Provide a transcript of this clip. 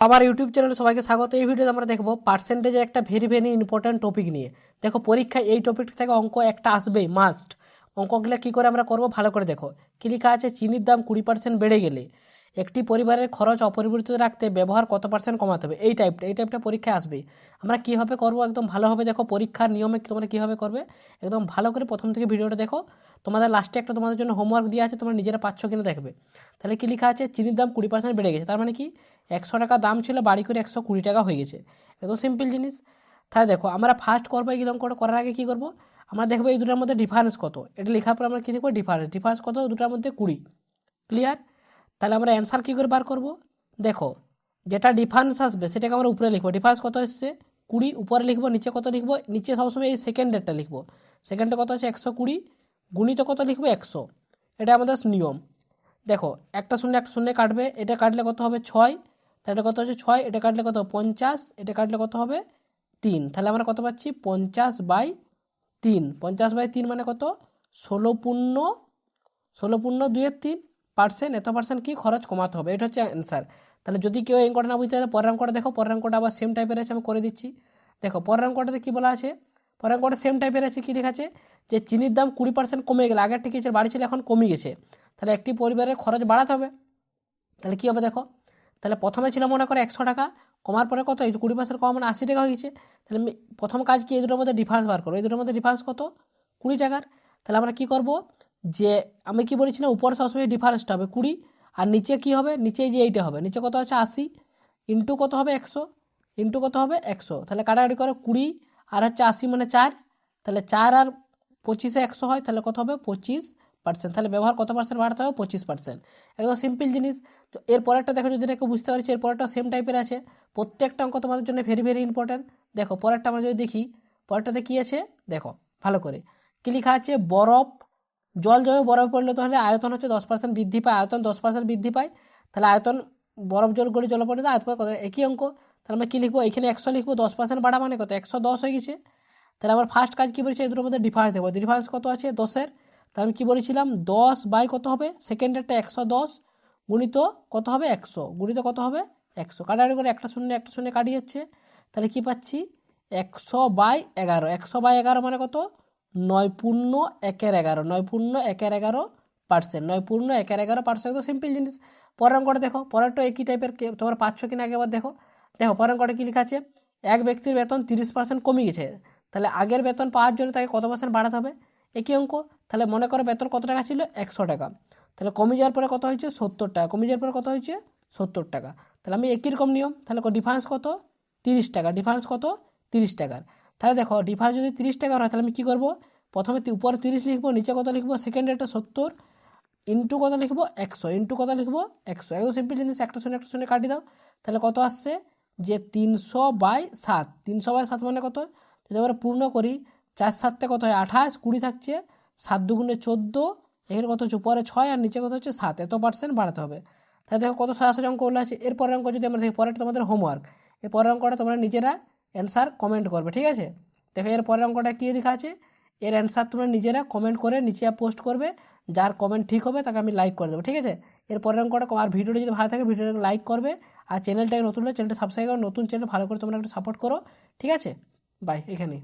আমার ইউটিউব চ্যানেলে সবাইকে স্বাগত। এই ভিডিওতে আমরা দেখব পার্সেন্টেজের একটা ভেরি ভেরি ইম্পর্ট্যান্ট টপিক নিয়ে। দেখো, পরীক্ষায় এই টপিক থেকে অঙ্ক একটা আসবেই মাস্ট অঙ্কগুলো কী করে আমরা করব ভালো করে দেখো। কী লিখা আছে? চিনির দাম কুড়ি পার্সেন্ট বেড়ে গেলে। একটি পরিবারের খরচ অপরিবর্তিত রাখতে ব্যবহার কত পার্সেন্ট কমাতে হবে? এই টাইপটা এই টাইপটা পরীক্ষায় আসবে। আমরা কীভাবে করব? একদম ভালোভাবে দেখো, পরীক্ষার নিয়মে তোমরা কীভাবে করবে? একদম ভালো করে প্রথম থেকে ভিডিওটা দেখো। তোমাদের লাস্টে একটা তোমাদের জন্য হোমওয়ার্ক দেওয়া আছে, তোমরা নিজেরা পাচ্ছ কিনা দেখবে। তাহলে কী লেখা আছে? চিনির দাম কুড়ি পার্সেন্ট বেড়ে গেছে। তার মানে কি? একশো টাকা দাম ছিল, বাড়ি করে একশো কুড়ি টাকা হয়ে গেছে। একদম সিম্পল জিনিস। তাহলে দেখো, আমরা ফার্স্ট করব, এই অঙ্কটা করার আগে কী করব? আমরা দেখব এই দুটার মধ্যে ডিফারেন্স কত। এটা লেখার পর আমরা কী দেখব? ডিফারেন্স ডিফারেন্স কত? দুটার মধ্যে কুড়ি। ক্লিয়ার তাহলে আমরা অ্যান্সার কী করে বার করব? দেখো, যেটা ডিফারেন্স আসবে, সেটাকে আমরা উপরে লিখব। ডিফারেন্স কত এসছে? কুড়ি, উপরে লিখব, নিচে কত লিখব? নিচে সবসময় এই সেকেন্ড ডেটটা লিখব। সেকেন্ডে কত আছে? একশো কুড়ি। গুণিত কত লিখব? একশো। এটা আমাদের নিয়ম। দেখো, একটা শূন্য একটা শূন্য কাটবে, এটা কাটলে কত হবে? ছয়। তাহলে এটা কত হচ্ছে? ছয়। এটা কাটলে কত? পঞ্চাশ। এটা কাটলে কত হবে? তিন। তাহলে আমরা কত পাচ্ছি? পঞ্চাশ বাই তিন। পঞ্চাশ বাই তিন মানে কত? ষোলো পূর্ণ ষোলো পূর্ণ দুইয়ের তিন। পার্সেন্ট, এত পার্সেন্ট কি খরচ কমাতে হবে? এটা হচ্ছে অ্যান্সার তাহলে যদি কেউ এই অঙ্কটা না বুঝতে পারে, পরের অঙ্কটা দেখো, পরের অঙ্কটা আবার সেম টাইপের আছে, আমি করে দিচ্ছি। দেখো, পরের অঙ্কটাতে কী বলা আছে? পরের অঙ্কটা সেম টাইপের আছে, কী লেখা আছে যে চিনির দাম কুড়ি পার্সেন্ট কমে গেলে, আগের থেকে বাড়ি ছিল এখন কমে গেছে। তাহলে একটি পরিবারের খরচ বাড়াতে হবে। তাহলে কী হবে দেখো? তাহলে প্রথমে ছিল মনে করো একশো টাকা, কমার পরে কত? এই কুড়ি পার্সেন্ট কম মানে আশি টাকা হয়ে গেছে। তাহলে প্রথম কাজ কি? এই দুটোর মধ্যে ডিফারেন্স বার করো এই দুটোর মধ্যে ডিফারেন্স কত? কুড়ি টাকার। তাহলে আমরা কী করব? যে আমি কি বলেছিলাম উপরে সবসময় ডিফারেন্সটা হবে কুড়ি, আর নিচে কি হবে? নিচে যে এইটা হবে। নিচে কত আছে? আশি। ইন্টু কত হবে? একশো। ইন্টু কত হবে? একশো। তাহলে কাটাকাটি করো কুড়ি, আর হচ্ছে আশি মানে চার। তাহলে চার আর পঁচিশে একশো হয়, তাহলে কত হবে? পঁচিশ পার্সেন্ট তাহলে ব্যবহার কত পার্সেন্ট বাড়াতে হবে? পঁচিশ পার্সেন্ট একদম সিম্পল জিনিস। তো এর পরেরটা দেখো, যদি এটাকে বুঝতে পারছি, এর পরেরটা সেম টাইপের আছে। প্রত্যেকটা অঙ্ক তোমাদের জন্য ভেরি ভেরি ইম্পর্ট্যান্ট দেখো, পরেরটা আমরা যদি দেখি, পরেরটাতে কী আছে? দেখো, ভালো করে। কী লেখা আছে? বরফ জল জমে বরফ পড়লে তাহলে আয়তন হচ্ছে দশ পার্সেন্ট বৃদ্ধি পায়, আয়তন দশ পার্সেন্ট বৃদ্ধি পায়। তাহলে আয়তন বরফ জল গড়ে জল পড়ে আয়তন কত? একই অঙ্ক। তাহলে আমরা কী লিখব? এখানে একশো লিখব, দশ পার্সেন্ট বাড়া মানে কত? একশো দশ হয়ে গেছে। তাহলে আমার ফার্স্ট কাজ কী বলেছে? এই দুটোর মধ্যে ডিফারেন্স দেবো। ডিফারেন্স কত আছে? দশের। তাহলে আমি কী বলেছিলাম? দশ বাই কত হবে? সেকেন্ডেরটা একশো দশ গুণিত কত হবে? একশো। গুণিত কত হবে? একশো। কাটাকাটি করে একটা শূন্য একটা শূন্য কাটিয়ে যাচ্ছে। তাহলে কী পাচ্ছি? একশো বাই এগারো। একশো বাই এগারো মানে কত? নয় পূর্ণ একের এগারো। নয় পূর্ণ একের এগারো পার্সেন্ট নয় পূর্ণ একের এগারো পার্সেন্ট তো সিম্পল জিনিস। পরের অঙ্কটা দেখো। পরেরটা একই টাইপের তোমার পাচ্ছ কিনা আগে আবার দেখো। দেখো, পরের অঙ্কটা কী লেখা আছে? এক ব্যক্তির বেতন তিরিশ পার্সেন্ট কমে গেছে। তাহলে আগের বেতন পাওয়ার জন্য তাকে কত পার্সেন্ট বাড়াতে হবে? একই অঙ্ক। তাহলে মনে করো বেতন কত টাকা ছিল? একশো টাকা। তাহলে কমে যাওয়ার পরে কত হয়েছে? সত্তর টাকা। কমে যাওয়ার পরে কত হয়েছে? সত্তর টাকা। তাহলে আমি একই রকম নিয়ম। তাহলে ডিফারেন্স কত? তিরিশ টাকা। ডিফারেন্স কত? তিরিশ টাকার। তাহলে দেখো ডিফারেন্স যদি তিরিশ টাকার হয়, তাহলে আমি কী করব? প্রথমে উপরে তিরিশ লিখব, নিচে কত লিখব? সেকেন্ড একটা সত্তর ইন্টু কত লিখব? একশো। ইন্টু কত লিখব? একশো। একদম সিম্পল জিনিস, একটা শূন্য একটা শূন্য কাটি দাও। তাহলে কত আসছে? যে তিনশো বাই সাত। তিনশো বাই সাত মানে কত? যদি আমরা পূর্ণ করি, চার সাতটা কত হয়? আঠাশ, কুড়ি থাকছে, সাত দুগুণে চোদ্দ, এখানে কত হচ্ছে? উপরে ছয়, আর নিচে কত হচ্ছে? সাত। এত পার্সেন্ট বাড়াতে হবে। তাহলে দেখো কত সরাসরি অঙ্ক উল্লে আছে? এর পরের অঙ্ক যদি আমরা দেখি, পরেরটা তোমাদের হোমওয়ার্ক এর পরের অঙ্কটা তোমরা নিজেরা অ্যান্সার কমেন্ট করবে, ঠিক আছে? দেখো, এর পরের অঙ্কটা কী লেখা আছে? এর অ্যান্সার তোমরা নিজেরা কমেন্ট করে নিচে পোস্ট করবে, যার কমেন্ট ঠিক হবে তাকে আমি লাইক করে দেবো, ঠিক আছে? এর পরের অঙ্কটা আর ভিডিওটা যদি ভালো থাকে ভিডিওটা লাইক করবে, আর চ্যানেলটাকে নতুন হলে চ্যানেলটা সাবস্ক্রাইব করো, নতুন চ্যানেল ভালো করে তোমরা একটু সাপোর্ট করো, ঠিক আছে? বাই এখানেই।